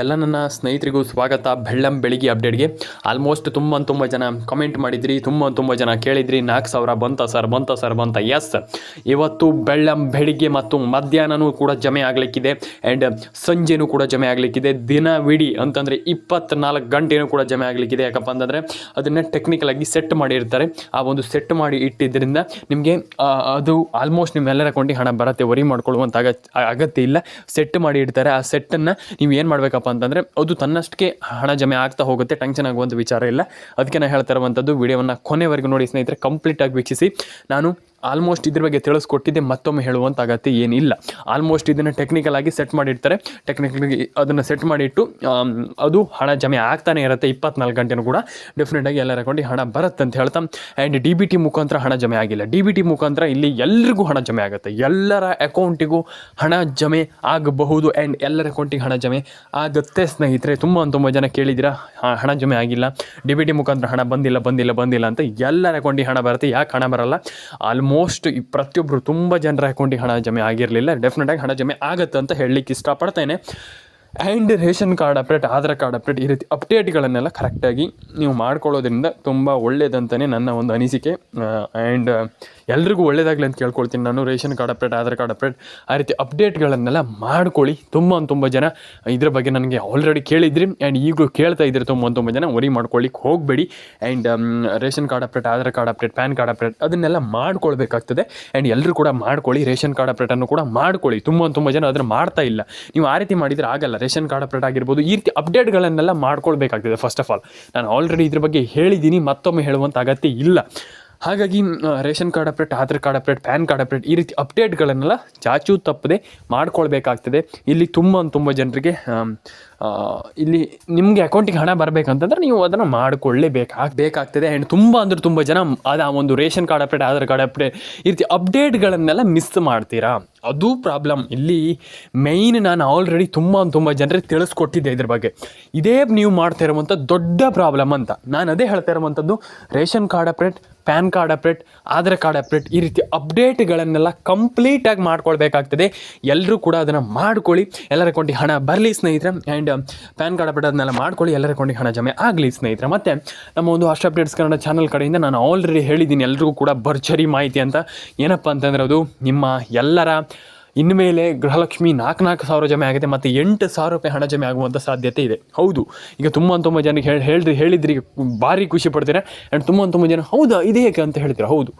ಎಲ್ಲ ನನ್ನ ಸ್ನೇಹಿತರಿಗೂ ಸ್ವಾಗತ. ಬೆಳ್ಳಂ ಬೆಳಿಗ್ಗೆ ಅಪ್ಡೇಟ್ಗೆ. ಆಲ್ಮೋಸ್ಟ್ ತುಂಬ ತುಂಬ ಜನ ಕಮೆಂಟ್ ಮಾಡಿದ್ರಿ, ತುಂಬ ತುಂಬ ಜನ ಕೇಳಿದ್ರಿ ನಾಲ್ಕು ಸಾವಿರ ಬಂತ ಸರ್ ಬಂತ ಸರ್ ಬಂತ. ಎಸ್ ಇವತ್ತು ಬೆಳ್ಳಂ ಬೆಳಿಗ್ಗೆ ಮತ್ತು ಮಧ್ಯಾಹ್ನನೂ ಕೂಡ ಜಮೆ ಆಗಲಿಕ್ಕಿದೆ ಆ್ಯಂಡ್ ಸಂಜೆನೂ ಕೂಡ ಜಮೆ ಆಗಲಿಕ್ಕಿದೆ. ದಿನವಿಡೀ ಅಂತಂದರೆ ಇಪ್ಪತ್ನಾಲ್ಕು ಗಂಟೆನೂ ಕೂಡ ಜಮೆ ಆಗಲಿಕ್ಕಿದೆ. ಯಾಕಪ್ಪ ಅಂತಂದರೆ ಅದನ್ನು ಟೆಕ್ನಿಕಲ್ ಆಗಿ ಸೆಟ್ ಮಾಡಿರ್ತಾರೆ. ಆ ಒಂದು ಸೆಟ್ ಮಾಡಿ ಇಟ್ಟಿದ್ದರಿಂದ ನಿಮಗೆ ಅದು ಆಲ್ಮೋಸ್ಟ್ ನಿಮ್ಮೆಲ್ಲರ ಅಕೌಂಟಿಗೆ ಹಣ ಬರುತ್ತೆ. ವರಿ ಮಾಡ್ಕೊಳ್ಳುವಂಥ ಅಗ ಅಗತ್ಯ ಇಲ್ಲ. ಸೆಟ್ ಮಾಡಿ ಇಡ್ತಾರೆ. ಆ ಸೆಟ್ಟನ್ನು ನೀವು ಏನು ಮಾಡಬೇಕಪ್ಪ ಅಂತಂದರೆ ಅದು ತನ್ನಷ್ಟಕ್ಕೆ ಹಣ ಜಮೆ ಆಗ್ತಾ ಹೋಗುತ್ತೆ. ಟೆನ್ಷನ್ ಆಗುವಂಥ ವಿಚಾರ ಇಲ್ಲ. ಅದಕ್ಕೆ ನಾನು ಹೇಳ್ತಾ ಇರುವಂಥದ್ದು ವಿಡಿಯೋವನ್ನು ಕೊನೆವರೆಗೂ ನೋಡಿ ಸ್ನೇಹಿತರೆ ಕಂಪ್ಲೀಟಾಗಿ ವೀಕ್ಷಿಸಿ. ನಾನು ಆಲ್ಮೋಸ್ಟ್ ಇದ್ರ ಬಗ್ಗೆ ತಿಳಿಸ್ಕೊಟ್ಟಿದ್ದೆ, ಮತ್ತೊಮ್ಮೆ ಹೇಳುವಂಥ ಅಗತ್ಯ ಏನಿಲ್ಲ. ಆಲ್ಮೋಸ್ಟ್ ಇದನ್ನು ಟೆಕ್ನಿಕಲ್ ಆಗಿ ಸೆಟ್ ಮಾಡಿರ್ತಾರೆ. ಟೆಕ್ನಿಕಲ್ಗೆ ಅದನ್ನು ಸೆಟ್ ಮಾಡಿಟ್ಟು ಅದು ಹಣ ಜಮೆ ಆಗ್ತಾನೆ ಇರುತ್ತೆ, ಇಪ್ಪತ್ನಾಲ್ಕು ಗಂಟೆನೂ ಕೂಡ. ಡೆಫಿನೆಟಾಗಿ ಎಲ್ಲರ ಅಕೌಂಟಿಗೆ ಹಣ ಬರುತ್ತೆ ಅಂತ ಹೇಳ್ತಾ. ಆ್ಯಂಡ್ ಡಿ ಬಿ ಟಿ ಮುಖಾಂತರ ಹಣ ಜಮೆ ಆಗಿಲ್ಲ. ಡಿ ಬಿ ಟಿ ಮುಖಾಂತರ ಇಲ್ಲಿ ಎಲ್ಲರಿಗೂ ಹಣ ಜಮೆ ಆಗುತ್ತೆ. ಎಲ್ಲರ ಅಕೌಂಟಿಗೂ ಹಣ ಜಮೆ ಆಗಬಹುದು ಆ್ಯಂಡ್ ಎಲ್ಲರ ಅಕೌಂಟಿಗೆ ಹಣ ಜಮೆ ಆಗುತ್ತೆ. ಸ್ನೇಹಿತರೆ, ತುಂಬ ತುಂಬ ಜನ ಕೇಳಿದ್ದೀರಾ? ಹಣ ಜಮೆ ಆಗಿಲ್ಲ. ಡಿ ಬಿ ಟಿ ಮುಖಾಂತರ ಹಣ ಬಂದಿಲ್ಲ ಬಂದಿಲ್ಲ ಬಂದಿಲ್ಲ ಅಂತ ಎಲ್ಲರ ಅಕೌಂಟಿಗೆ ಹಣ ಬರುತ್ತೆ. ಯಾಕೆ ಹಣ ಬರಲ್ಲ? ಆಲ್ಮೋಸ್ಟ್ ಈ ಪ್ರತಿಯೊಬ್ಬರು ತುಂಬ ಜನರ ಅಕೌಂಟಿಗೆ ಹಣ ಜಮೆ ಆಗಿರಲಿಲ್ಲ. ಡೆಫಿನೆಟಾಗಿ ಹಣ ಜಮೆ ಆಗುತ್ತೆ ಅಂತ ಹೇಳಲಿಕ್ಕೆ ಇಷ್ಟಪಡ್ತೇನೆ. And ration card update Aadhaar card update ಈ ರೀತಿ ಅಪ್ಡೇಟ್ಗಳನ್ನೆಲ್ಲ ಕರೆಕ್ಟಾಗಿ ನೀವು ಮಾಡ್ಕೊಳ್ಳೋದ್ರಿಂದ ತುಂಬ ಒಳ್ಳೆಯದಂತಲೇ ನನ್ನ ಒಂದು ಅನಿಸಿಕೆ. ಆ್ಯಂಡ್ ಎಲ್ರಿಗೂ ಒಳ್ಳೇದಾಗಲಿ ಅಂತ ಕೇಳ್ಕೊಳ್ತೀನಿ. ನಾನು ration card update, Aadhaar card update, ಆ ರೀತಿ ಅಪ್ಡೇಟ್ಗಳನ್ನೆಲ್ಲ ಮಾಡ್ಕೊಳ್ಳಿ. ತುಂಬ ತುಂಬ ಜನ ಇದ್ರ ಬಗ್ಗೆ ನನಗೆ ಆಲ್ರೆಡಿ ಕೇಳಿದ್ರಿ. ಆ್ಯಂಡ್ ಈಗಲೂ ಕೇಳ್ತಾ ಇದ್ರಿ ತುಂಬ ತುಂಬ ಜನ. ವರಿ ಮಾಡ್ಕೊಳ್ಳಿಕ್ಕೆ ಹೋಗಬೇಡಿ. And ration card update, Aadhaar card update, PAN card update ಅದನ್ನೆಲ್ಲ ಮಾಡ್ಕೊಳ್ಬೇಕಾಗ್ತದೆ. ಆ್ಯಂಡ್ ಎಲ್ಲರೂ ಕೂಡ ಮಾಡ್ಕೊಳ್ಳಿ. ರೇಷನ್ ಕಾರ್ಡ್ ಅಪ್ಡೇಟನ್ನು ಕೂಡ ಮಾಡ್ಕೊಳ್ಳಿ. ತುಂಬ ತುಂಬ ಜನ ಅದನ್ನು ಮಾಡ್ತಾ ಇಲ್ಲ. ನೀವು ಆ ರೀತಿ ಮಾಡಿದರೆ ಆಗಲ್ಲ. ರೇಷನ್ ಕಾರ್ಡ್ ಅಪ್ಡೇಟ್ ಆಗಿರ್ಬೋದು. ಈ ರೀತಿ ಅಪ್ಡೇಟ್ಗಳನ್ನೆಲ್ಲ ಮಾಡ್ಕೊಳ್ಬೇಕಾಗ್ತದೆ ಫಸ್ಟ್ ಆಫ್ ಆಲ್ ನಾನು ಆಲ್ರೆಡಿ ಇದ್ರ ಬಗ್ಗೆ ಹೇಳಿದ್ದೀನಿ. ಮತ್ತೊಮ್ಮೆ ಹೇಳುವಂಥ ಅಗತ್ಯ ಇಲ್ಲ. ಹಾಗಾಗಿ ration card update, Aadhaar card update, PAN card update ಈ ರೀತಿ ಅಪ್ಡೇಟ್ಗಳನ್ನೆಲ್ಲ ಚಾಚು ತಪ್ಪದೆ ಮಾಡ್ಕೊಳ್ಬೇಕಾಗ್ತದೆ. ಇಲ್ಲಿ ತುಂಬ ತುಂಬ ಜನರಿಗೆ ಇಲ್ಲಿ ನಿಮಗೆ ಅಕೌಂಟಿಗೆ ಹಣ ಬರಬೇಕಂತಂದ್ರೆ ನೀವು ಅದನ್ನು ಮಾಡಿಕೊಳ್ಳೇಬೇಕಾಗ ಬೇಕಾಗ್ತದೆ. ಆ್ಯಂಡ್ ತುಂಬ ಅಂದರೆ ತುಂಬ ಜನ ಅದು ಆ ಒಂದು ration card update Aadhaar card update ಈ ರೀತಿ ಅಪ್ಡೇಟ್ಗಳನ್ನೆಲ್ಲ ಮಿಸ್ ಮಾಡ್ತೀರಾ? ಅದು ಪ್ರಾಬ್ಲಮ್ ಇಲ್ಲಿ ಮೈನ್ ನಾನು ಆಲ್ರೆಡಿ ತುಂಬ ತುಂಬ ಜನರಿಗೆ ತಿಳಿಸ್ಕೊಟ್ಟಿದ್ದೆ ಇದ್ರ ಬಗ್ಗೆ. ಇದೇ ನೀವು ಮಾಡ್ತಾ ಇರುವಂಥ ದೊಡ್ಡ ಪ್ರಾಬ್ಲಮ್ ಅಂತ. ನಾನು ಅದೇ ಹೇಳ್ತಾ ಇರುವಂಥದ್ದು ration card update PAN card update Aadhaar card update ಈ ರೀತಿ ಅಪ್ಡೇಟ್ಗಳನ್ನೆಲ್ಲ ಕಂಪ್ಲೀಟಾಗಿ ಮಾಡ್ಕೊಳ್ಬೇಕಾಗ್ತದೆ. ಎಲ್ಲರೂ ಕೂಡ ಅದನ್ನು ಮಾಡ್ಕೊಳ್ಳಿ. ಎಲ್ಲರ ಅಕೌಂಟಿಗೆ ಹಣ ಬರಲಿ ಸ್ನೇಹಿತರೆ. ಆ್ಯಂಡ್ ಪ್ಯಾನ್ ಕಾರ್ಡ್ ಅಪ್ಡೇಟ್ ಅದನ್ನೆಲ್ಲ ಮಾಡ್ಕೊಳ್ಳಿ, ಎಲ್ಲರ ಅಕೌಂಟಿಗೆ ಹಣ ಜಮೆ ಆಗಲಿ ಸ್ನೇಹಿತರೆ. ಮತ್ತು ನಮ್ಮ ಒಂದು ಅಷ್ಟು ಅಪ್ಡೇಟ್ಸ್ ಕನ್ನಡ ಚಾನಲ್ ಕಡೆಯಿಂದ ನಾನು ಆಲ್ರೆಡಿ ಹೇಳಿದ್ದೀನಿ, ಎಲ್ರಿಗೂ ಕೂಡ ಭರ್ಜರಿ ಮಾಹಿತಿ ಅಂತ. ಏನಪ್ಪ ಅಂತಂದರೆ ಅದು ನಿಮ್ಮ ಎಲ್ಲರ ಇನ್ಮೇಲೆ ಗೃಹಲಕ್ಷ್ಮಿ ನಾಲ್ಕು ನಾಲ್ಕು ಸಾವಿರ ಜಮೆ ಆಗುತ್ತೆ, ಮತ್ತು ಎಂಟು ಸಾವಿರ ರೂಪಾಯಿ ಹಣ ಜಮೆ ಆಗುವಂಥ ಸಾಧ್ಯತೆ ಇದೆ. ಹೌದು, ಈಗ ತುಂಬ ತುಂಬ ಜನಕ್ಕೆ ಹೇಳಿ ಹೇಳಿದ್ರಿ ಹೇಳಿದ್ರಿ ಭಾರಿ ಖುಷಿ ಪಡ್ತೀರಾ? ಆ್ಯಂಡ್ ತುಂಬ ತುಂಬ ಜನ, ಹೌದಾ, ಇದೇ ಅಂತ ಹೇಳ್ತೀರಾ? ಹೌದು.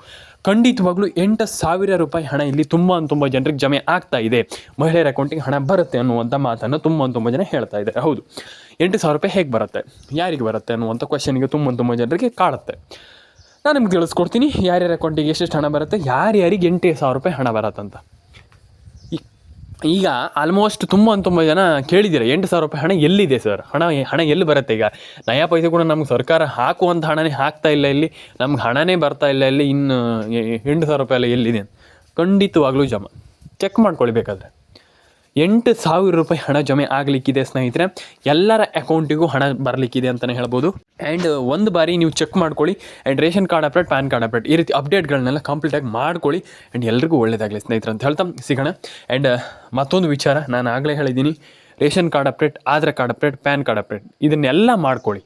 ಖಂಡಿತವಾಗ್ಲೂ ಎಂಟು ಸಾವಿರ ರೂಪಾಯಿ ಹಣ ಇಲ್ಲಿ ತುಂಬ ತುಂಬ ಜನರಿಗೆ ಜಮೆ ಆಗ್ತಾ ಇದೆ. ಮಹಿಳೆಯರ ಅಕೌಂಟಿಗೆ ಹಣ ಬರುತ್ತೆ ಅನ್ನುವಂಥ ಮಾತನ್ನು ತುಂಬ ತುಂಬ ಜನ ಹೇಳ್ತಾ ಇದ್ದಾರೆ. ಹೌದು, ಎಂಟು ಸಾವಿರ ರೂಪಾಯಿ ಹೇಗೆ ಬರುತ್ತೆ? ಯಾರಿಗೆ ಬರುತ್ತೆ ಅನ್ನುವಂಥ ಕ್ವಶನ್ಗೆ ತುಂಬ ತುಂಬ ಜನರಿಗೆ ಕಾಡುತ್ತೆ. ನಾನು ನಿಮ್ಗೆ ತಿಳಿಸ್ಕೊಡ್ತೀನಿ, ಯಾರ್ಯಾರ ಅಕೌಂಟಿಗೆ ಎಷ್ಟೆಷ್ಟು ಹಣ ಬರುತ್ತೆ, ಯಾರ್ಯಾರಿಗೆ ಎಂಟು ಸಾವಿರ ರೂಪಾಯಿ ಹಣ ಬರುತ್ತಂತ. ಈಗ ಆಲ್ಮೋಸ್ಟ್ ತುಂಬ ತುಂಬ ಜನ ಕೇಳಿದ್ದೀರ, ಎಂಟು ಸಾವಿರ ರೂಪಾಯಿ ಹಣ ಎಲ್ಲಿದೆ ಸರ್ ಹಣ ಹಣ ಎಲ್ಲಿ ಬರುತ್ತೆ ಈಗ? ನಯಾ ಪೈಸೆ ಕೂಡ ನಮ್ಗೆ ಸರ್ಕಾರ ಹಾಕುವಂಥ ಹಣನೇ ಹಾಕ್ತಾ ಇಲ್ಲ ಇಲ್ಲಿ, ನಮ್ಗೆ ಹಣನೇ ಬರ್ತಾ ಇಲ್ಲ ಇಲ್ಲಿ, ಇನ್ನು ಎಂಟು ಸಾವಿರ ರೂಪಾಯಿ ಎಲ್ಲ ಎಲ್ಲಿದೆ ಖಂಡಿತವಾಗ್ಲೂ ಜಮ ಚೆಕ್ ಮಾಡ್ಕೊಳ್ಳಿ ಬೇಕಾದ್ರೆ ಎಂಟು ಸಾವಿರ ರೂಪಾಯಿ ಹಣ ಜಮೆ ಆಗಲಿಕ್ಕಿದೆ ಸ್ನೇಹಿತರೆ. ಎಲ್ಲರ ಅಕೌಂಟಿಗೂ ಹಣ ಬರಲಿಕ್ಕಿದೆ ಅಂತಲೇ ಹೇಳ್ಬೋದು. ಆ್ಯಂಡ್ ಒಂದು ಬಾರಿ ನೀವು ಚೆಕ್ ಮಾಡ್ಕೊಳ್ಳಿ. And ration card update, PAN card update ಈ ರೀತಿ ಅಪ್ಡೇಟ್ಗಳನ್ನೆಲ್ಲ ಕಂಪ್ಲೀಟಾಗಿ ಮಾಡ್ಕೊಳ್ಳಿ. ಆ್ಯಂಡ್ ಎಲ್ರಿಗೂ ಒಳ್ಳೇದಾಗಲಿ ಸ್ನೇಹಿತರೆ ಅಂತ ಹೇಳ್ತಾ ಸಿಗೋಣ. ಆ್ಯಂಡ್ ಮತ್ತೊಂದು ವಿಚಾರ ನಾನು ಆಗಲೇ ಹೇಳಿದ್ದೀನಿ. Ration card update, Aadhaar card update, PAN card update ಇದನ್ನೆಲ್ಲ ಮಾಡ್ಕೊಳ್ಳಿ.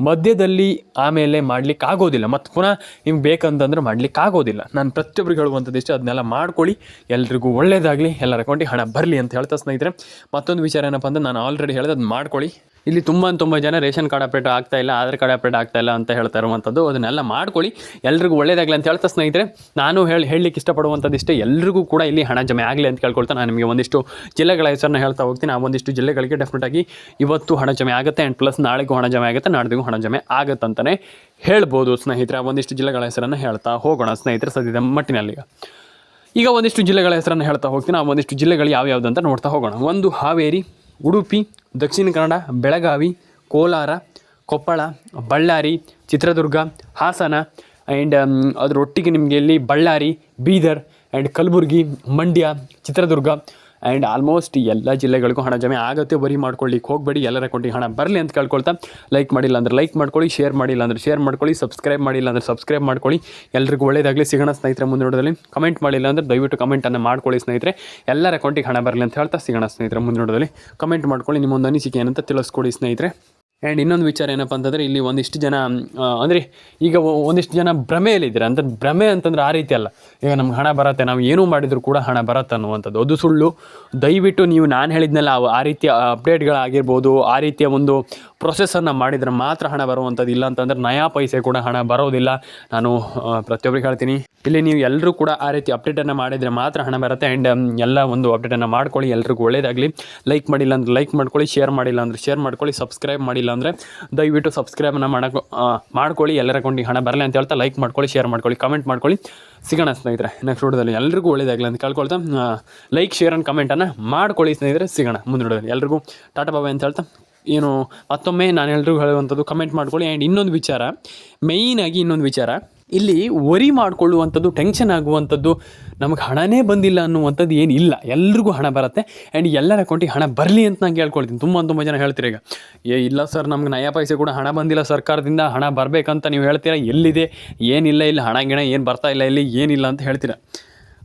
ಮಧ್ಯದಲ್ಲಿ ಆಮೇಲೆ ಮಾಡ್ಲಿಕ್ಕೆ ಆಗೋದಿಲ್ಲ ಮತ್ತು ಪುನಃ ನಿಮ್ಗೆ ಬೇಕಂತಂದ್ರೆ ಮಾಡ್ಲಿಕ್ಕೆ ಆಗೋದಿಲ್ಲ ನಾನು ಪ್ರತಿಯೊಬ್ಬರಿಗೆ ಹೇಳುವಂಥದ್ದು ಇಷ್ಟು ಅದನ್ನೆಲ್ಲ ಮಾಡ್ಕೊಳ್ಳಿ. ಎಲ್ರಿಗೂ ಒಳ್ಳೇದಾಗಲಿ. ಎಲ್ಲರ ಅಕೌಂಟಿಗೆ ಹಣ ಬರಲಿ ಅಂತ ಹೇಳ್ತಾ ಸ್ನೇಹಿತರೆ, ಮತ್ತೊಂದು ವಿಚಾರ ಏನಪ್ಪ ಅಂದ್ರೆ ನಾನು ಆಲ್ರೆಡಿ ಹೇಳಿದೆ ಅದನ್ನ ಮಾಡ್ಕೊಳ್ಳಿ. ಇಲ್ಲಿ ತುಂಬ ತುಂಬ ಜನ ರೇಷನ್ ಕಾರ್ಡ್ ಅಪ್ಡೇಟ್ ಆಗ್ತಾ ಇಲ್ಲ, ಆಧಾರ್ ಕಾರ್ಡ್ ಅಪ್ಡೇಟ್ ಆಗ್ತಾ ಇಲ್ಲ ಅಂತ ಹೇಳ್ತಾ ಇರುವಂಥದ್ದು. ಅದನ್ನೆಲ್ಲ ಮಾಡ್ಕೊಳ್ಳಿ. ಎಲ್ರಿಗೂ ಒಳ್ಳೇದಾಗಲಿ ಅಂತ ಹೇಳ್ತಾ ಸ್ನೇಹಿತರೆ, ನಾನು ಹೇಳಿ, ಹೇಳಲಿಕ್ಕೆ ಇಷ್ಟಪಡುವಂಥದ್ದು ಇಷ್ಟೇ. ಎಲ್ರಿಗೂ ಕೂಡ ಇಲ್ಲಿ ಹಣ ಜಮೆ ಆಗಲಿ ಅಂತ ಕೇಳ್ಕೊಳ್ತಾ ನಾನು ನಿಮಗೆ ಒಂದಿಷ್ಟು ಜಿಲ್ಲೆಗಳ ಹೆಸರನ್ನ ಹೇಳ್ತಾ ಹೋಗ್ತೀನಿ. ಆ ಒಂದಿಷ್ಟು ಜಿಲ್ಲೆಗಳಿಗೆ ಡೆಫಿನೆಟಾಗಿ ಇವತ್ತು ಹಣ ಜಮೆ ಆಗುತ್ತೆ ಆ್ಯಂಡ್ ಪ್ಲಸ್ ನಾಳೆಗೂ ಹಣ ಜಮೆ ಆಗುತ್ತೆ, ನಾಡ್ದಿಗೂ ಹಣ ಜಮೆ ಆಗುತ್ತೆ ಅಂತಲೇ ಹೇಳ್ಬೋದು ಸ್ನೇಹಿತರೆ. ಆ ಒಂದಿಷ್ಟು ಜಿಲ್ಲೆಗಳ ಹೆಸರನ್ನು ಹೇಳ್ತಾ ಹೋಗೋಣ ಸ್ನೇಹಿತರೆ ಸದ್ಯದ ಮಟ್ಟಿನಲ್ಲಿ ಈಗ ಒಂದಿಷ್ಟು ಜಿಲ್ಲೆಗಳ ಹೆಸರನ್ನು ಹೇಳ್ತಾ ಹೋಗ್ತೀನಿ. ಆ ಒಂದಿಷ್ಟು ಜಿಲ್ಲೆಗಳು ಯಾವ್ಯಾವ್ದು ಅಂತ ನೋಡ್ತಾ ಹೋಗೋಣ. ಒಂದು ಹಾವೇರಿ, ಉಡುಪಿ ದಕ್ಷಿಣ ಕನ್ನಡ, ಬೆಳಗಾವಿ, ಕೋಲಾರ, ಕೊಪ್ಪಳ, ಬಳ್ಳಾರಿ, ಚಿತ್ರದುರ್ಗ, ಹಾಸನ ಆ್ಯಂಡ್ ಅದರೊಟ್ಟಿಗೆ ನಿಮಗೆ ಇಲ್ಲಿ Ballari, Bidar and Kalaburagi, Mandya, Chitradurga and almost ಎಲ್ಲ ಜಿಲ್ಲೆಗಳಿಗೂ ಹಣ ಜಮೆ ಆಗುತ್ತೆ. ಬರಿ ಮಾಡ್ಕೊಳ್ಳಿಕ್ಕೆ ಹೋಗಬೇಡಿ. ಎಲ್ಲರ ಅಕೌಂಟಿಗೆ ಹಣ ಬರಲಿ ಅಂತ ಕೇಳ್ಕೊಳ್ತಾ ಲೈಕ್ ಮಾಡಿಲ್ಲ ಅಂದ್ರೆ ಲೈಕ್ ಮಾಡ್ಕೊಳ್ಳಿ ಶೇರ್ ಮಾಡಿಲ್ಲ ಅಂದ್ರೆ ಶೇರ್ ಮಾಡ್ಕೊಳ್ಳಿ ಸಬ್ಸ್ಕ್ರೈಬ್ ಮಾಡಿಲ್ಲ ಅಂದ್ರೆ ಸಬ್ಸ್ಕ್ರೈಬ್ ಮಾಡ್ಕೊಳ್ಳಿ. ಎಲ್ರಿಗೂ ಒಳ್ಳೆಯದಾಗಲಿ ಸಿಗೋಣ ಸ್ನೇಹಿತರೆ ಮುಂದೆ ನೋಡೋದಲ್ಲಿ ಕಮೆಂಟ್ ಮಾಡಿಲ್ಲ ಅಂದ್ರೆ ದಯವಿಟ್ಟು ಕಮೆಂಟನ್ನು ಮಾಡ್ಕೊಳ್ಳಿ ಸ್ನೇಹಿತರೆ. ಎಲ್ಲರ ಅಕೌಂಟಿಗೆ ಹಣ ಬರಲಿ ಅಂತ ಹೇಳ್ತಾ ಸಿಗೋಣ ಸ್ನೇಹಿತರೆ ಮುಂದೆ ನೋಡೋದಲ್ಲಿ ಕಮೆಂಟ್ ಮಾಡ್ಕೊಳ್ಳಿ. ನಿಮ್ಮೊಂದು ಅನಿಸಿಕೆ ಏನಂತ ತಿಳಿಸ್ಕೊಡಿ ಸ್ನೇಹಿತರೆ. ಆ್ಯಂಡ್ ಇನ್ನೊಂದು ವಿಚಾರ ಏನಪ್ಪ ಅಂತಂದರೆ ಇಲ್ಲಿ ಒಂದಿಷ್ಟು ಜನ ಅಂದರೆ ಈಗ ಒಂದಿಷ್ಟು ಜನ ಭ್ರಮೆಯಲ್ಲಿದ್ದಾರೆ ಅಂತ ಭ್ರಮೆ ಅಂತಂದ್ರೆ ಆ ರೀತಿ ಅಲ್ಲ. ಈಗ ನಮ್ಗೆ ಹಣ ಬರುತ್ತೆ, ನಾವು ಏನೂ ಮಾಡಿದರೂ ಕೂಡ ಹಣ ಬರುತ್ತೆ ಅನ್ನುವಂಥದ್ದು. ಅದು ಸುಳ್ಳು. ದಯವಿಟ್ಟು ನೀವು ನಾನು ಹೇಳಿದ್ನೆಲ್ಲ ಆ ರೀತಿಯ ಅಪ್ಡೇಟ್ಗಳಾಗಿರ್ಬೋದು, ಆ ರೀತಿಯ ಒಂದು ಪ್ರೊಸೆಸನ್ನು ಮಾಡಿದರೆ ಮಾತ್ರ ಹಣ ಬರುವಂಥದ್ದು. ಇಲ್ಲ ಅಂತಂದ್ರೆ ನಯಾ ಪೈಸೆ ಕೂಡ ಹಣ ಬರೋದಿಲ್ಲ. ನಾನು ಪ್ರತಿಯೊಬ್ಬರಿಗೆ ಹೇಳ್ತೀನಿ. ಇಲ್ಲಿ ನೀವು ಎಲ್ಲರೂ ಕೂಡ ಆ ರೀತಿ ಅಪ್ಡೇಟನ್ನು ಮಾಡಿದರೆ ಮಾತ್ರ ಹಣ ಬರುತ್ತೆ. ಆ್ಯಂಡ್ ಎಲ್ಲ ಒಂದು ಅಪ್ಡೇಟನ್ನು ಮಾಡ್ಕೊಳ್ಳಿ. ಎಲ್ರಿಗೂ ಒಳ್ಳೇದಾಗಲಿ. ಲೈಕ್ ಮಾಡಿಲ್ಲ ಅಂದ್ರೆ ಲೈಕ್ ಮಾಡ್ಕೊಳ್ಳಿ. ಶೇರ್ ಮಾಡಿಲ್ಲ ಅಂದರೆ ಶೇರ್ ಮಾಡ್ಕೊಳ್ಳಿ. ಸಬ್ಸ್ಕ್ರೈಬ್ ಮಾಡಿಲ್ಲ ಅಂದರೆ ದಯವಿಟ್ಟು ಸಬ್ಸ್ಕ್ರೈಬನ್ನು ಮಾಡಕ್ಕೆ ಮಾಡ್ಕೊಳ್ಳಿ. ಎಲ್ಲರ ಅಕೌಂಟಿಗೆ ಹಣ ಬರಲಿ ಅಂತ ಹೇಳ್ತಾ ಲೈಕ್ ಮಾಡ್ಕೊಳ್ಳಿ ಶೇರ್ ಮಾಡ್ಕೊಳ್ಳಿ ಕಮೆಂಟ್ ಮಾಡ್ಕೊಳ್ಳಿ. ಸಿಗೋಣ ಸ್ನೇಹಿತರೆ ನೆಕ್ಸ್ಟ್ ವಿಡಿಯೋದಲ್ಲಿ ಎಲ್ರಿಗೂ ಒಳ್ಳೇದಾಗಲಿ ಅಂತ ಕೇಳ್ಕೊಳ್ತಾ ಲೈಕ್ ಶೇರ್ ಆ್ಯಂಡ್ ಕಮೆಂಟನ್ನು ಮಾಡ್ಕೊಳ್ಳಿ ಸ್ನೇಹಿತರೆ. ಸಿಗೋಣ ಮುಂದೆ ವಿಡಿಯೋದಲ್ಲಿ ಎಲ್ರಿಗೂ ಟಾಟಾ ಬಾಬಾ ಅಂತ ಹೇಳ್ತಾ, ಏನು, ಮತ್ತೊಮ್ಮೆ ನಾನು ಎಲ್ರಿಗೂ ಹೇಳುವಂಥದ್ದು ಕಮೆಂಟ್ ಮಾಡ್ಕೊಳ್ಳಿ. ಆ್ಯಂಡ್ ಇನ್ನೊಂದು ವಿಚಾರ ಮೇಯ್ನಾಗಿ ಇನ್ನೊಂದು ವಿಚಾರ, ಇಲ್ಲಿ ವರಿ ಮಾಡಿಕೊಳ್ಳುವಂಥದ್ದು ಟೆನ್ಷನ್ ಆಗುವಂಥದ್ದು ನಮಗೆ ಹಣನೇ ಬಂದಿಲ್ಲ ಅನ್ನುವಂಥದ್ದು ಇಲ್ಲ. ಎಲ್ರಿಗೂ ಹಣ ಬರುತ್ತೆ. ಆ್ಯಂಡ್ ಎಲ್ಲರ ಅಕೌಂಟಿಗೆ ಹಣ ಬರಲಿ ಅಂತ ನಾನು ಕೇಳ್ಕೊಳ್ತೀನಿ. ತುಂಬ ತುಂಬ ಜನ ಹೇಳ್ತೀರ ಈಗ, ಏ, ಇಲ್ಲ ಸರ್, ನಮ್ಗೆ ನಯ ಪೈಸೆ ಕೂಡ ಹಣ ಬಂದಿಲ್ಲ. ಸರ್ಕಾರದಿಂದ ಹಣ ಬರಬೇಕಂತ ನೀವು ಹೇಳ್ತೀರಾ? ಎಲ್ಲಿದೆ? ಏನಿಲ್ಲ ಇಲ್ಲಿ. ಹಣ, ಗಿಣ ಏನು ಬರ್ತಾ ಇಲ್ಲ ಇಲ್ಲಿ? ಏನಿಲ್ಲ ಅಂತ ಹೇಳ್ತೀರಾ.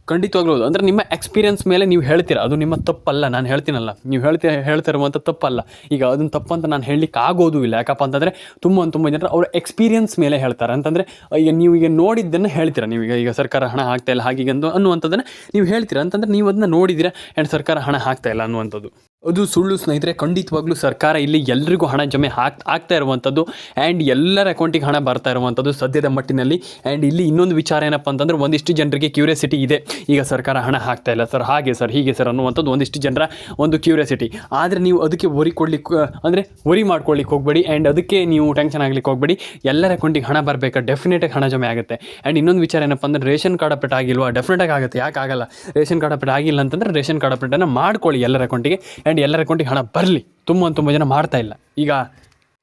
ಖಂಡಿತವಾಗ್ಲೂ. ಅಂದರೆ ನಿಮ್ಮ ಎಕ್ಸ್ಪೀರಿಯನ್ಸ್ ಮೇಲೆ ನೀವು ಹೇಳ್ತೀರ, ಅದು ನಿಮ್ಮ ತಪ್ಪಲ್ಲ, ನಾನು ಹೇಳ್ತೀನಲ್ಲ. ನೀವು ಹೇಳ್ತಿ ಹೇಳ್ತಾ ಇರುವಂಥ ತಪ್ಪಲ್ಲ. ಈಗ ಅದನ್ನು ಅಂತ ನಾನು ಹೇಳಲಿಕ್ಕೆ ಆಗೋದು ಇಲ್ಲ. ಯಾಕಪ್ಪ ಅಂತಂದರೆ ತುಂಬ ತುಂಬ ಜನರು ಅವರ ಎಕ್ಸ್ಪೀರಿಯನ್ಸ್ ಮೇಲೆ ಹೇಳ್ತಾರೆ. ಅಂತಂದರೆ, ಈಗ ನೀವು ಈಗ ನೋಡಿದ್ದನ್ನು ಹೇಳ್ತೀರ. ನೀವು ಈಗ ಸರ್ಕಾರ ಹಣ ಹಾಕ್ತಾ ಇಲ್ಲ ಹಾಗೆ ಅಂತ ಅನ್ನುವಂಥದ್ದನ್ನು ನೀವು ಹೇಳ್ತೀರ. ಅಂತಂದರೆ ನೀವು ಅದನ್ನ ನೋಡಿದ್ದೀರಾ ಆ್ಯಂಡ್ ಸರ್ಕಾರ ಹಣ ಹಾಕ್ತಾ ಇಲ್ಲ ಅನ್ನುವಂಥದ್ದು. ಅದು ಸುಳ್ಳು ಸ್ನೇಹಿತರೆ, ಖಂಡಿತವಾಗ್ಲೂ ಸರ್ಕಾರ ಇಲ್ಲಿ ಎಲ್ರಿಗೂ ಹಣ ಜಮೆ ಹಾಕ್, ಆಗ್ತಾ ಇರುವಂಥದ್ದು. ಆ್ಯಂಡ್ ಎಲ್ಲರ ಅಕೌಂಟಿಗೆ ಹಣ ಬರ್ತಾ ಇರುವಂಥದ್ದು ಸದ್ಯದ ಮಟ್ಟಿನಲ್ಲಿ. ಆ್ಯಂಡ್ ಇಲ್ಲಿ ಇನ್ನೊಂದು ವಿಚಾರ ಏನಪ್ಪ ಅಂತಂದ್ರೆ, ಒಂದಿಷ್ಟು ಜನರಿಗೆ ಕ್ಯೂರಿಯಾಸಿಟಿ ಇದೆ. ಈಗ ಸರ್ಕಾರ ಹಣ ಹಾಕ್ತಾ ಇಲ್ಲ ಸರ್, ಹಾಗೆ ಸರ್, ಹೀಗೆ ಸರ್ ಅನ್ನುವಂಥದ್ದು ಒಂದಿಷ್ಟು ಜನರ ಒಂದು ಕ್ಯೂರಿಯಾಸಿಟಿ ಆದರೆ ನೀವು ಅದಕ್ಕೆ ಒರಿ ಕೊಡ್ಲಿಕ್ಕೆ ಅಂದರೆ ಒರಿ ಮಾಡ್ಕೊಳ್ಳಿಕ್ಕೆ ಹೋಗಬೇಡಿ. ಆ್ಯಂಡ್ ಅದಕ್ಕೆ ನೀವು ಟೆನ್ಷನ್ ಆಗಲಿಕ್ಕೆ ಹೋಗಬೇಡಿ. ಎಲ್ಲರ ಅಕೌಂಟಿಗೆ ಹಣ ಬರಬೇಕಾ? ಡೆಫಿನೆಟಾಗಿ ಹಣ ಜಮೆ ಆಗುತ್ತೆ. ಆ್ಯಂಡ್ ಇನ್ನೊಂದು ವಿಚಾರ ಏನಪ್ಪ ಅಂದರೆ, ರೇಷನ್ ಕಾರ್ಡ್ ಅಪ್ಡೇಟ್ ಆಗಿಲ್ವಾ? ಡೆಫಿನೆಟಾಗಿ ಆಗುತ್ತೆ. ಯಾಕೆ ಆಗಲ್ಲ? ರೇಷನ್ ಕಾರ್ಡ್ ಅಪ್ಡೇಟ್ ಆಗಿಲ್ಲ ಅಂತಂದರೆ, ರೇಷನ್ ಕಾರ್ಡ್ ಅಪ್ಡೇಟನ್ನು ಮಾಡ್ಕೊಳ್ಳಿ ಎಲ್ಲರ ಅಕೌಂಟಿಗೆ ಆ್ಯಂಡ್ ಎಲ್ಲರ ಅಕೌಂಟಿಗೆ ಹಣ ಬರಲಿ, ತುಂಬ ತುಂಬ ಜನ ಮಾಡ್ತಾ ಇಲ್ಲ. ಈಗ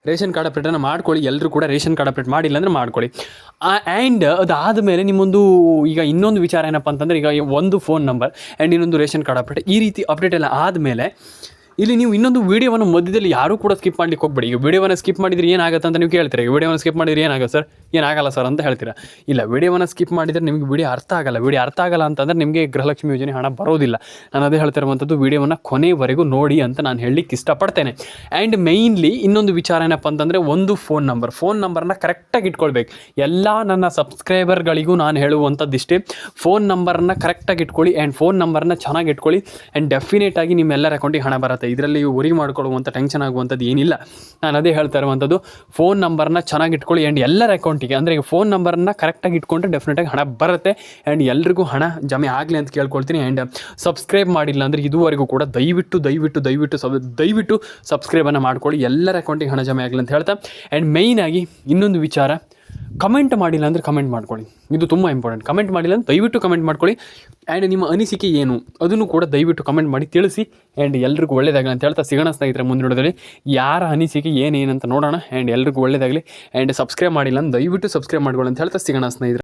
ರೇಷನ್ ಕಾರ್ಡ್ ಅಪ್ಡೇಟನ್ನು ಮಾಡ್ಕೊಳ್ಳಿ ಎಲ್ಲರೂ ಕೂಡ ರೇಷನ್ ಕಾರ್ಡ್ ಅಪ್ಡೇಟ್ ಮಾಡಿಲ್ಲ ಅಂದರೆ ಮಾಡ್ಕೊಳ್ಳಿ. ಆ್ಯಂಡ್ ಅದಾದ ಮೇಲೆ ನಿಮ್ಮೊಂದು ಈಗ ಇನ್ನೊಂದು ವಿಚಾರ ಏನಪ್ಪ ಅಂತಂದರೆ, ಈಗ ಒಂದು ಫೋನ್ ನಂಬರ್ ಆ್ಯಂಡ್ ಇನ್ನೊಂದು ರೇಷನ್ ಕಾರ್ಡ್ ಅಪ್ಡೇಟ್ ಈ ರೀತಿ ಅಪ್ಡೇಟ್ ಎಲ್ಲ ಆದಮೇಲೆ ಇಲ್ಲಿ ನೀವು ಇನ್ನೊಂದು ವೀಡಿಯೋವನ್ನು ಮಧ್ಯದಲ್ಲಿ ಯಾರೂ ಕೂಡ ಸ್ಕಿಪ್ ಮಾಡ್ಲಿಕ್ಕೆ ಹೋಗ್ಬೇಡಿ. ಈಗ ವೀಡಿಯೋವನ್ನು ಸ್ಕಿಪ್ ಮಾಡಿದ್ರೆ ಏನಾಗುತ್ತೆ ಅಂತ ನೀವು ಕೇಳ್ತೀರಾ? ವೀಡಿಯೋವನ್ನು ಸ್ಕಿಪ್ ಮಾಡಿದ್ರೆ ಏನಾಗುತ್ತೆ ಸರ್ ಏನಾಗಲ್ಲ ಸರ್ ಅಂತ ಹೇಳ್ತೀರಾ? ಇಲ್ಲ, ವೀಡಿಯೋವನ್ನು ಸ್ಕಿಪ್ ಮಾಡಿದರೆ ನಿಮಗೆ ವಿಡಿಯೋ ಅರ್ಥ ಆಗಲ್ಲ. ವೀಡಿಯೋ ಅರ್ಥ ಆಗಲ್ಲ ಅಂತಂದರೆ ನಿಮಗೆ ಗೃಹಲಕ್ಷ್ಮಿ ಯೋಜನೆ ಹಣ ಬರೋದಿಲ್ಲ. ನಾನು ಅದೇ ಹೇಳ್ತಿರುವಂಥದ್ದು ವೀಡಿಯೋವನ್ನು ಕೊನೆವರೆಗೂ ನೋಡಿ ಅಂತ ನಾನು ಹೇಳಲಿಕ್ಕೆ ಇಷ್ಟಪಡ್ತೇನೆ. ಆ್ಯಂಡ್ ಮೇಯ್ನ್ಲಿ ಇನ್ನೊಂದು ವಿಚಾರ ಏನಪ್ಪ ಅಂತಂದರೆ ಒಂದು ಫೋನ್ ನಂಬರ್ ಫೋನ್ ನಂಬರ್ನ ಕರೆಕ್ಟಾಗಿ ಇಟ್ಕೊಳ್ಬೇಕು. ಎಲ್ಲ ನನ್ನ ಸಬ್ಸ್ಕ್ರೈಬರ್ಗಳಿಗೂ ನಾನು ಹೇಳುವಂಥದ್ದಿಷ್ಟೇ. ಫೋನ್ ನಂಬರನ್ನ ಕರೆಕ್ಟಾಗಿ ಇಟ್ಕೊಳ್ಳಿ ಆ್ಯಂಡ್ ಫೋನ್ ನಂಬರ್ನ ಚೆನ್ನಾಗಿ ಇಟ್ಕೊಳ್ಳಿ. ಆ್ಯಂಡ್ ಡೆಫಿನೇಟ್ ಆಗಿ ನಿಮ್ಮೆಲ್ಲರ ಅಕೌಂಟಿಗೆ ಹಣ ಬರುತ್ತೆ. ಇದರಲ್ಲಿ ಉರಿ ಮಾಡ್ಕೊಳ್ಳುವಂಥ ಟೆನ್ಷನ್ ಆಗುವಂಥದ್ದು ಏನಿಲ್ಲ. ನಾನು ಅದೇ ಹೇಳ್ತಾ ಇರುವಂಥದ್ದು ಫೋನ್ ನಂಬರ್ನ ಚೆನ್ನಾಗಿ ಇಟ್ಕೊಳ್ಳಿ ಆ್ಯಂಡ್ ಎಲ್ಲರ ಅಕೌಂಟಿಗೆ ಅಂದರೆ ಈಗ ಫೋನ್ ನಂಬರನ್ನ ಕರೆಕ್ಟಾಗಿ ಇಟ್ಕೊಂಡ್ರೆ ಡೆಫಿನೆಟಾಗಿ ಹಣ ಬರುತ್ತೆ ಆ್ಯಂಡ್ ಎಲ್ರಿಗೂ ಹಣ ಜಮೆ ಆಗಲಿ ಅಂತ ಕೇಳ್ಕೊಳ್ತೀನಿ ಆ್ಯಂಡ್ ಸಬ್ಸ್ಕ್ರೈಬ್ ಮಾಡಿಲ್ಲ ಅಂದರೆ ಇದುವರೆಗೂ ಕೂಡ ದಯವಿಟ್ಟು ದಯವಿಟ್ಟು ದಯವಿಟ್ಟು ಸಬ್, ದಯವಿಟ್ಟು ಸಬ್ಸ್ಕ್ರೈಬನ್ನು ಮಾಡ್ಕೊಳ್ಳಿ. ಎಲ್ಲರ ಅಕೌಂಟಿಗೆ ಹಣ ಜಮೆ ಆಗಲಿ ಅಂತ ಹೇಳ್ತಾ. ಆ್ಯಂಡ್ ಮೇಯ್ನಾಗಿ ಇನ್ನೊಂದು ವಿಚಾರ ಕಮೆಂಟ್ ಮಾಡಿಲ್ಲ ಅಂದರೆ ಕಮೆಂಟ್ ಮಾಡ್ಕೊಳ್ಳಿ. ಇದು ತುಂಬ ಇಂಪಾರ್ಟೆಂಟ್ ಕಮೆಂಟ್ ಮಾಡಿಲ್ಲ ಅಂದರೆ ದಯವಿಟ್ಟು ಕಮೆಂಟ್ ಮಾಡ್ಕೊಳ್ಳಿ. ಆ್ಯಂಡ್ ನಿಮ್ಮ ಅನಿಸಿಕೆ ಏನು? ಅದನ್ನು ಕೂಡ ದಯವಿಟ್ಟು ಕಮೆಂಟ್ ಮಾಡಿ ತಿಳಿಸಿ. ಆ್ಯಂಡ್ ಎಲ್ರಿಗೂ ಒಳ್ಳೇದಾಗಲಿ ಅಂತ ಹೇಳ್ತಾ ಸಿಗೋಣ ಸ್ನೇಹಿತರೆ ಮುಂದಿನೋಡದಲ್ಲಿ ಯಾರ ಅನಿಸಿಕೆ ಏನೇನಂತ ನೋಡೋಣ. ಆ್ಯಂಡ್ ಎಲ್ರಿಗೂ ಒಳ್ಳೇದಾಗಲಿ. ಆ್ಯಂಡ್ ಸಬ್ಸ್ಕ್ರೈಬ್ ಮಾಡಿಲ್ಲ ಅಂದ್ರೆ ದಯವಿಟ್ಟು ಸಬ್ಸ್ಕ್ರೈಬ್ ಮಾಡ್ಕೊಳ್ಳಿ ಅಂತ ಹೇಳ್ತಾ ಸಿಗೋಣ ಸ್ನೇಹಿತರೆ.